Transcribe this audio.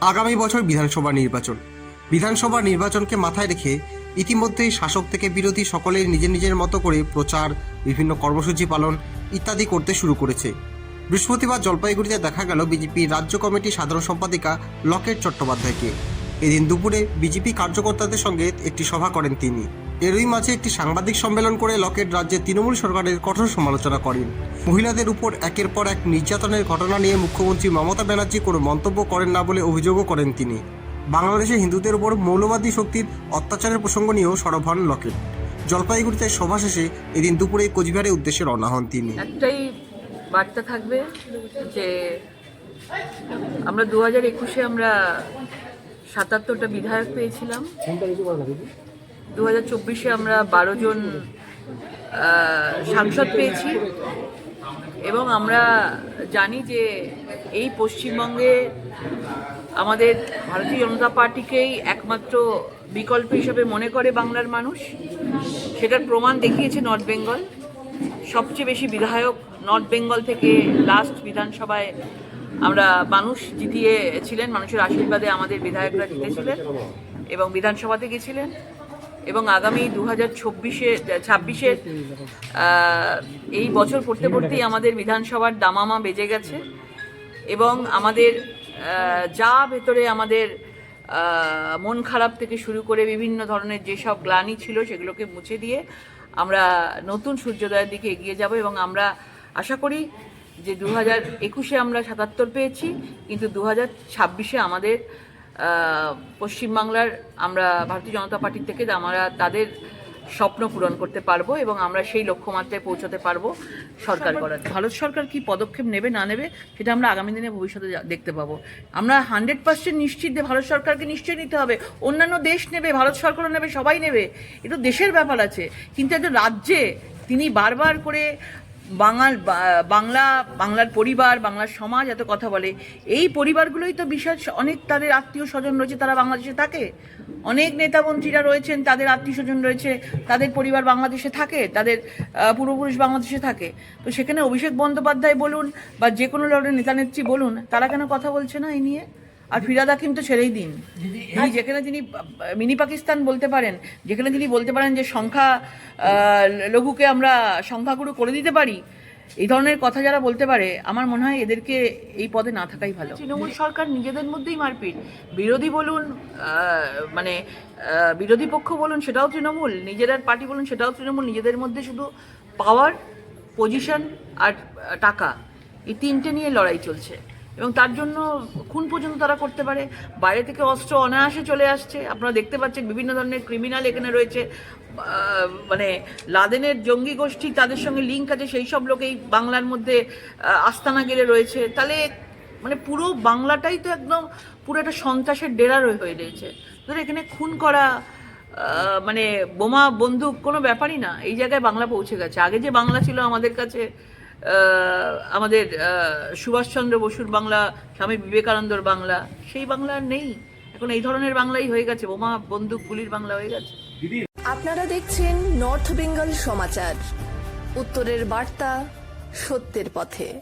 আগামী বছর বিধানসভা নির্বাচন। বিধানসভা নির্বাচনকে মাথায় রেখে ইতিমধ্যেই শাসক থেকে বিরোধী সকলে নিজের নিজের মতো করে প্রচার, বিভিন্ন কর্মসূচি পালন ইত্যাদি করতে শুরু করেছে। বৃহস্পতিবার জলপাইগুড়িতে দেখা গেল বিজেপি রাজ্য কমিটির সাধারণ সম্পাদিকা লকেট চট্টোপাধ্যায়কে। এদিন দুপুরে বিজেপি কার্যকর্তাদের সঙ্গে একটি সভা করেন তিনি। এরই মাঝে একটি সাংবাদিক সম্মেলন করে লকেট রাজ্যের তৃণমূল সরকারের কঠোর সমালোচনা করেন। মহিলাদের উপর একের পর এক নির্যাতনের ঘটনা নিয়ে মুখ্যমন্ত্রী মমতা ব্যানার্জি কোনো মন্তব্য করেন না বলে অভিযোগও করেন তিনি। বাংলাদেশে হিন্দুদের উপর মৌলবাদী শক্তির অত্যাচারের প্রসঙ্গ নিয়েও সরব হন লকেট। জলপাইগুড়িতে সভা শেষে এদিন দুপুরে কোচবিহারের উদ্দেশ্যে রওনা হন তিনি। একটাই বার্তা থাকবে যে আমরা দু হাজার একুশে আমরা সাতাত্তরটা বিধায়ক পেয়েছিলাম। দু হাজার চব্বিশে আমরা বারো জন সাংসদ পেয়েছি এবং আমরা জানি যে এই পশ্চিমবঙ্গে আমাদের ভারতীয় জনতা পার্টিকেই একমাত্র বিকল্প হিসেবে মনে করে বাংলার মানুষ। সেটার প্রমাণ দেখিয়েছে নর্থ বেঙ্গল। সবচেয়ে বেশি বিধায়ক নর্থ বেঙ্গল থেকে লাস্ট বিধানসভায় আমরা মানুষ জিতিয়েছিলেন, মানুষের আশীর্বাদে আমাদের বিধায়করা জিতেছিলেন এবং বিধানসভাতে গেছিলেন। এবং আগামী দু হাজার চব্বিশে ছাব্বিশের এই বছর পড়তে পড়তেই আমাদের বিধানসভার দামামা বেজে গেছে এবং আমাদের যা ভেতরে আমাদের মন খারাপ থেকে শুরু করে বিভিন্ন ধরনের যেসব গ্লানি ছিল সেগুলোকে মুছে দিয়ে আমরা নতুন সূর্যোদয়ের দিকে এগিয়ে যাব এবং আমরা আশা করি যে দু হাজার একুশে আমরা সাতাত্তর পেয়েছি, কিন্তু দু হাজার ছাব্বিশে আমাদের পশ্চিমবাংলার আমরা ভারতীয় জনতা পার্টির থেকে আমরা তাদের স্বপ্ন পূরণ করতে পারব এবং আমরা সেই লক্ষ্যমাত্রায় পৌঁছতে পারব সরকার করার ভারত সরকার কি পদক্ষেপ নেবে না নেবে সেটা আমরা আগামী দিনে ভবিষ্যতে দেখতে পাবো। আমরা হান্ড্রেড পার্সেন্ট নিশ্চিত যে ভারত সরকারকে নিশ্চয়ই নিতে হবে। অন্যান্য দেশ নেবে ভারত সরকারও নেবে সবাই নেবে। এটা দেশের ব্যাপার আছে। কিন্তু একজন রাজ্যে তিনি বারবার করে বাঙাল বাংলা, বাংলার পরিবার, বাংলার সমাজ এত কথা বলে। এই পরিবারগুলোই তো বিশেষ অনেক তাদের আত্মীয় স্বজন রয়েছে, তারা বাংলাদেশে থাকে। অনেক নেতা মন্ত্রীরা রয়েছেন, তাদের আত্মীয় স্বজন রয়েছে, তাদের পরিবার বাংলাদেশে থাকে, তাদের পূর্বপুরুষ বাংলাদেশে থাকে। তো সেখানে অভিষেক বন্দ্যোপাধ্যায় বলুন বা যে কোনো ধরনের নেতা নেত্রী বলুন, তারা কেন কথা বলছে না এই নিয়ে? আর ফিরাদ হাকিম তো ছেড়েই দিন। তিনি যেখানে তিনি মিনি পাকিস্তান বলতে পারেন যেখানে তিনি বলতে পারেন যে সংখ্যা লঘুকে আমরা সংখ্যাগুরু করে দিতে পারি এই ধরনের কথা যারা বলতে পারে আমার মনে হয় এদেরকে এই পদে না থাকাই ভালো। তৃণমূল সরকার নিজেদের মধ্যেই মারপিট। বিরোধী বলুন মানে বিরোধী পক্ষ বলুন সেটাও তৃণমূল। নিজেদের পার্টি বলুন সেটাও তৃণমূল। নিজেদের মধ্যে শুধু পাওয়ার পজিশন আর টাকা এই তিনটে নিয়ে লড়াই চলছে। এবং তার জন্য খুন পর্যন্ত তারা করতে পারে। বাইরে থেকে অস্ত্র অনায়াসে চলে আসছে। আপনারা দেখতে পাচ্ছেন বিভিন্ন ধরনের ক্রিমিনাল এখানে রয়েছে। মানে লাদেনের জঙ্গি গোষ্ঠী তাদের সঙ্গে লিঙ্ক আছে। সেই সব লোকেই বাংলার মধ্যে আস্তানা গেড়ে রয়েছে। তাহলে মানে পুরো বাংলাটাই তো একদম পুরো একটা সন্ত্রাসের ডেরা হয়ে রয়েছে। ধর এখানে খুন করা মানে বোমা, বন্দুক কোনো ব্যাপারই না। এই জায়গায় বাংলা পৌঁছে গেছে। আগে যে বাংলা ছিল আমাদের কাছে আমাদের সুভাষচন্দ্র বসুর বাংলা, স্বামী বিবেকানন্দর বাংলা, সেই বাংলা আর নেই। এখন এই ধরনের বাংলাই হয়ে গেছে, বোমা, বন্দুক, গুলির বাংলা হয়ে গেছে। আপনারা দেখছেন নর্থ বেঙ্গল সমাচার। উত্তরের বার্তা সত্যের পথে।